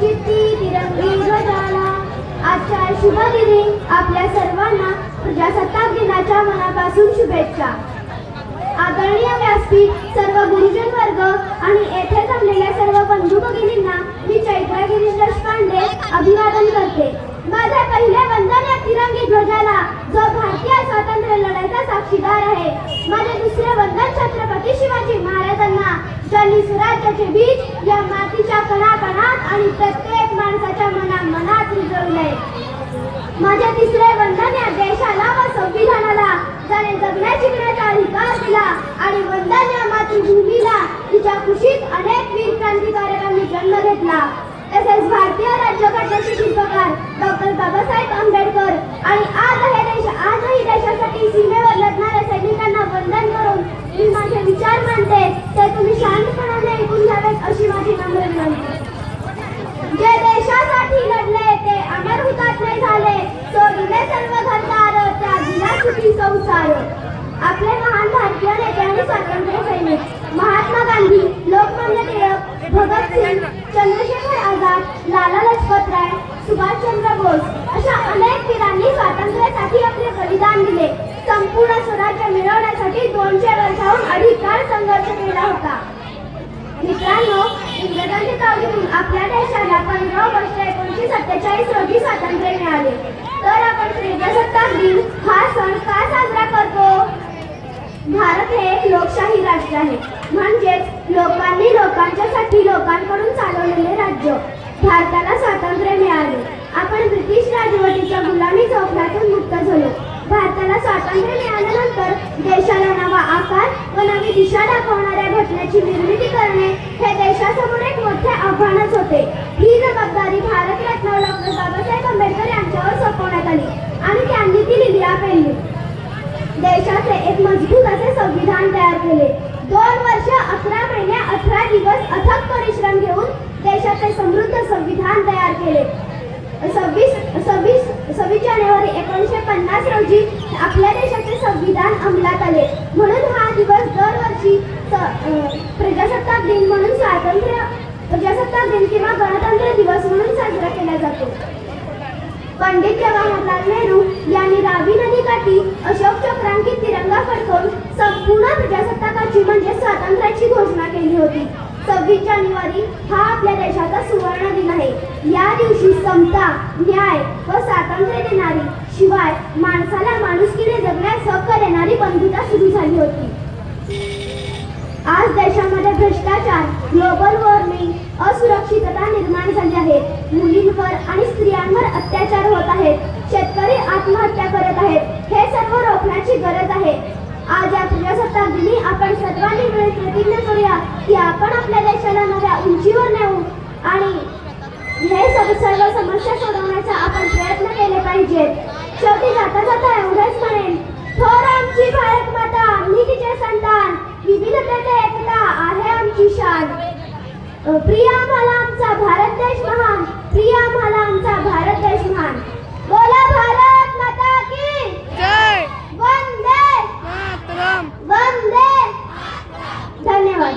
किती तिरंगी आपल्या सर्वांना प्रजासत्ताक दिनाच्या मनापासून शुभेच्छा. आदरणीय व्यासपीठ सर्व गुरुजन वर्ग आणि येथे जमलेल्या सर्व बंधू भगिनींना मी चैत्रागिरी देशपांडे अभिवादन करते. ज्यांनी स्वराज्याचे बीज या मातीच्या कणाकणात आणि प्रत्येक माणसाच्या मना मनात रुजवले. माझ्या तिसरे वंदन या देशाला व संविधानाला ज्याने जगण्या शिकण्याचा अधिकार दिला आणि वंदन या मातृभूमीला तिच्या खुशीत अनेक वीर क्रांतिकारकांनी जन्म घेतला. तसेच भारतीय राज्यघटनेचे शिल्पकार डॉक्टर बाबासाहेब आंबेडकर आणि सुभाषचंद्र बोस अशा अनेक वीरांनी स्वातंत्र्यासाठी आपले बलिदान दिले. संपूर्ण स्वराज्य मिळवण्यासाठी दोनशे वर्षाहून अधिक काळ संघर्ष केला होता. मित्रांनो इंग्रजांच्या तावडीतून आपल्या देशाला पंधरा ऑगस्ट एकोणीसशे सत्तेचाळीस रोजी स्वातंत्र्य मिळाले. तर आपण प्रजासत्ताक दिन हा सण का साजरा करतो? भारत हे एक लोकशाही राष्ट्र आहे. म्हणजेच लोकांनी लोकांच्यासाठी लोकांकडून चालवलेले राज्य. भारताला स्वातंत्र्य आपण ब्रिटिश राजवटीच्या गुलामी चौकड्यातून मुक्त झालो. भारताला स्वातंत्र्य मिळाल्यानंतर देशाला नवा आकार व नवी दिशा दाखवणाऱ्या घटनेची निर्मिती करणे हे देशासमोर एक मोठे आव्हानच होते. ही जबाबदारी भारतरत्न डॉक्टर बाबासाहेब आंबेडकर यांच्यावर सोपवण्यात आली आणि त्यांनी ती लिहिल्या पेलली. देशाचे एक मजबूत असे संविधान तयार केले. दोन वर्ष अकरा महिने अठरा दिवस अथक परिश्रम घेऊन देशाचे समृद्ध संविधान तयार केले. सव्वीस सव्वीस सव्वीस जानेवारी एकोणीसशे पन्नास रोजी आपल्या देशाचे संविधान अंमलात आले. म्हणून हा दिवस दरवर्षी प्रजासत्ताक दिन म्हणून स्वातंत्र्य प्रजासत्ताक दिन किंवा गणतंत्र दिवस म्हणून साजरा केला जातो. पंडित जवाहरलाल नेहरू यांनी रावी नदीकाठी अशोक चक्रांकित तिरंगा फडकवून संपूर्ण प्रजासत्ताकाची म्हणजे स्वातंत्र्याची घोषणा केली होती. सव्वीस जानेवारी हा आपल्या देशाचा सुवर्ण दिन आहे या दिवशी समता न्याय व स्वातंत्र्य देणारी. शिवाय माणसाला माणुसकीने जगण्यास हक्क देणारी बंधुता सुरू झाली होती. आज देशामध्ये भ्रष्टाचार ग्लोबल वॉर्मिंग असुरक्षितता निर्माण झाली आहे. मुलींवर आणि स्त्रियांवर अत्याचार होत आहेत. शेतकरी आत्महत्या करत आहेत. हे सर्व रोखण्याची गरज आहे. आज या प्रजासत्ताक दिनी आपण सर्वांनी मिळून प्रतिज्ञा करूया की आपण आपल्या देशाला नव्या उंचीवर नेऊ आणि हे सब सर्व समस्या सोडवण्याचा आपण प्रयत्न केले पाहिजेत. शेवटी जाता जाता एवढेच म्हणेन थोर आमची भारत माता मी तिचे संतान विविधतेत एकता आहे आमची शान. अ, प्रिय आम्हाला आमचा भारत देश महान प्रिय आम्हाला आमचा भारत देश महान. बोला भारत